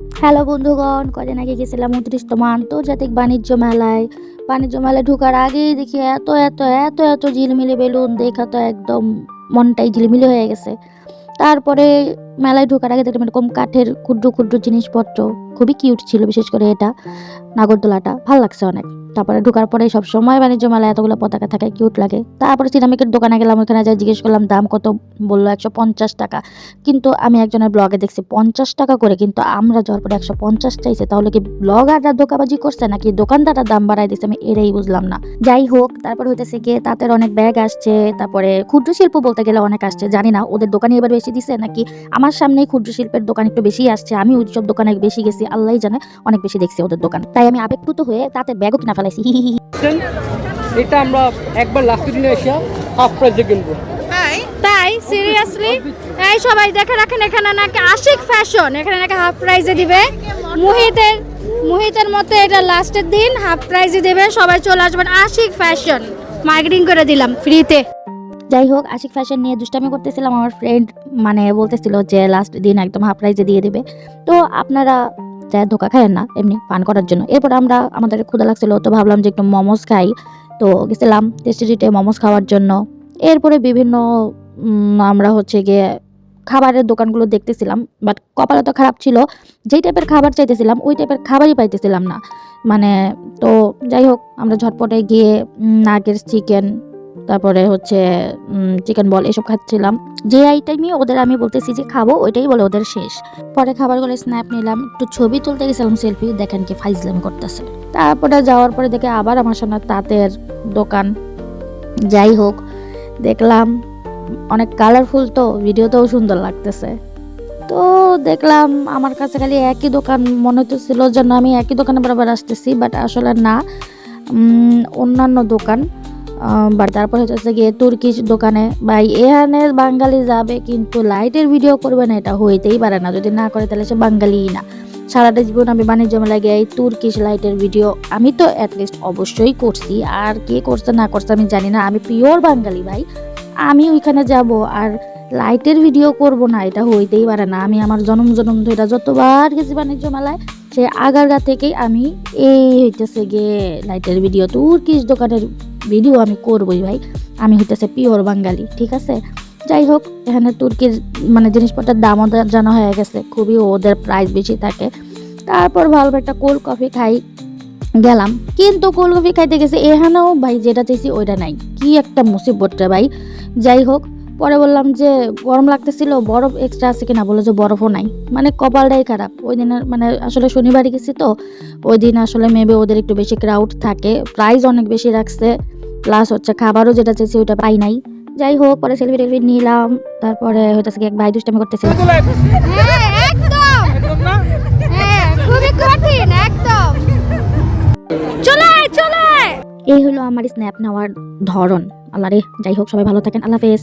Hello বন্ধুগণ, কদিন আগে গেছিলাম উনত্রিশতম আন্তর্জাতিক বাণিজ্য মেলায়। বাণিজ্য মেলায় ঢোকার আগেই দেখি এত এত এত এত ঝিলমিলে বেলুন, দেখা তো একদম মনটাই ঝিলমিলি হয়ে গেছে। তারপরে মেলায় ঢোকার আগে দেখলাম এরকম কাঠের ক্ষুদ্র ক্ষুদ্র জিনিসপত্র, খুবই কিউট ছিল বিশেষ করে এটা, নাগরদোলাটা, ভালো লাগছে অনেক। তারপরে ঢোকার পরে সব সময় বাণিজ্য মেলায় এতগুলো পতাকা থাকে কিউট লাগে। তারপরে সিরামিকের দোকানে গেলাম, ওখানে যাই জিজ্ঞেস করলাম, দাম কত? বলল একশো পঞ্চাশ টাকা। কিন্তু আমি একজনের ব্লগে দেখছি, পঞ্চাশ টাকা করে, কিন্তু আমরা যাওয়ার পরে একশো পঞ্চাশ চাইছে, তাহলে কি ব্লগাররা দোকাবাজি করছে নাকি দোকানদাররা দাম বাড়াই দিচ্ছে আমি এটাই বুঝলাম না। যাই হোক, তারপর হইতেছে গিয়ে তাঁতের অনেক ব্যাগ আসছে, তারপরে ক্ষুদ্র শিল্প বলতে গেলে অনেক আসছে, জানি না, ওদের দোকানে এবার বেশি দিছে নাকি? আমার সামনেই ক্ষুদ্র শিল্পের দোকান একটু বেশি আসছে আমি উৎসব দোকানে বেশি গেছি আল্লাহ জানে, অনেক বেশি দেখছি ওদের দোকান। তাই আমি আবেগপ্লুত হয়ে তাতে ব্যাগও কিনা ফেলাইছি এটা আমরা একবার লাস্টের দিনে এসে হাফ প্রাইসে কিনবো। তাই? সিরিয়াসলি এই সবাই দেখে রাখেন এখানে নাকি আশিক ফ্যাশন এখানে নাকি হাফ প্রাইজে দিবে। মুহিতের মুহিতের মতে এটা লাস্টের দিন হাফ প্রাইজে দেবে সবাই চলে আসবেন আশিক ফ্যাশন মার্কেটিং করে দিলাম ফ্রিতে যাই হোক আশিক ফ্যাশন নিয়ে দুষ্টামি করতেছিলাম আমার ফ্রেন্ড মানে বলতেছিল যে লাস্ট দিন একদম হাফ প্রাইজে দিয়ে দেবে। তো আপনারা যা ধোকা খায়েন না, এমনি পান করার জন্য। এরপর আমরা, আমাদের ক্ষুদা লাগছিল, তো ভাবলাম যে একটু মোমোস খাই। তো গেছিলাম টেস্টিটিতে মোমোস খাওয়ার জন্য। এরপরে বিভিন্ন আমরা হচ্ছে গিয়ে খাবারের দোকানগুলো দেখতেছিলাম বাট কপালে তো খারাপ ছিল, যেই টাইপের খাবার চাইতেছিলাম, ওই টাইপের খাবারই পাইতেছিলাম না। মানে তো যাই হোক, আমরা ঝটপটে গিয়ে নাগের চিকেন তারপরে হচ্ছে চিকেন বল এসব খাচ্ছিলাম। যে আইটেমই ওদের আমি বলতেছি যে খাব, ওইটাই বলে ওদের শেষ। পরে খাবার খাবারগুলো স্ন্যাপ নিলাম, একটু ছবি তুলতে গেছিলাম সেলফি দেখেন কি ফাইজলাম করতেছে। তারপরে যাওয়ার পরে দেখে আবার আমার সামনে তাঁতের দোকান। যাই হোক, দেখলাম অনেক কালারফুল তো, ভিডিওতেও সুন্দর লাগতেছে। তো দেখলাম আমার কাছে খালি একই দোকান, মনে হতেছিল যেন আমি একই দোকানে বরাবর আসতেছি বাট আসলে না। অন্যান্য দোকান। তারপর হচ্ছে গিয়ে তুর্কিশ দোকানে। ভাই এখানে বাঙালি যাবে কিন্তু লাইটের ভিডিও করবে না, এটা হইতেই পারে না। যদি না করে, তাহলে সে বাঙালিই না। সারাটা জীবন আমি বাণিজ্য মেলায় গিয়ে তুর্কিশ লাইটের ভিডিও আমি তো অ্যাটলিস্ট অবশ্যই করছি। আর কে করছে, না করছে আমি জানি না। আমি পিওর বাঙালি, ভাই। আমি ওইখানে যাব আর লাইটের ভিডিও করব না, এটা হইতেই পারে না। আমি আমার জনম জনম ধরে যতবার গেছি বাণিজ্য মেলায়, সে আগারগা থেকেই আমি এই হইতেছে গিয়ে লাইটের ভিডিও তুর্কিশ দোকানের ভিডিও আমি করবই ভাই। আমি হইতেছে পিওর বাঙালি, ঠিক আছে? যাই হোক, এখানে তুর্কির মানে জিনিসপত্রের দামও জানা হয়ে গেছে, খুবই ওদের প্রাইস বেশি থাকে। তারপর ভালো একটা কোল্ড কফি খাই, গেলাম। কিন্তু কোল্ড কফি খাইতে গেছে, এখানেও ভাই যেটা চাইছি ওইটা নাই। কি একটা মুসিবত রে ভাই। যাই হোক পরে বললাম যে গরম লাগতেছিল বরফ এক্সট্রা আছে কিনা? বলে যে বরফও নাই। মানে কপালটাই খারাপ। ওই দিনের মানে আসলে শনিবারে গেছি তো ওই দিন আসলে মেবি ওদের একটু বেশি ক্রাউড থাকে। প্রাইস অনেক বেশি রাখছে। প্লাস হচ্ছে খাবারও যেটা চেয়েছি ওইটা পাই নাই। যাই হোক পরে সেলফি টেলফি নিলাম। তারপরে হইতেছে এক ভাই দুষ্টামি আয়। এই হলো আমার স্ন্যাপ নেওয়ার ধরন। আল্লাহ রে যাই হোক সবাই ভালো থাকেন। আল্লাহ হাফেজ।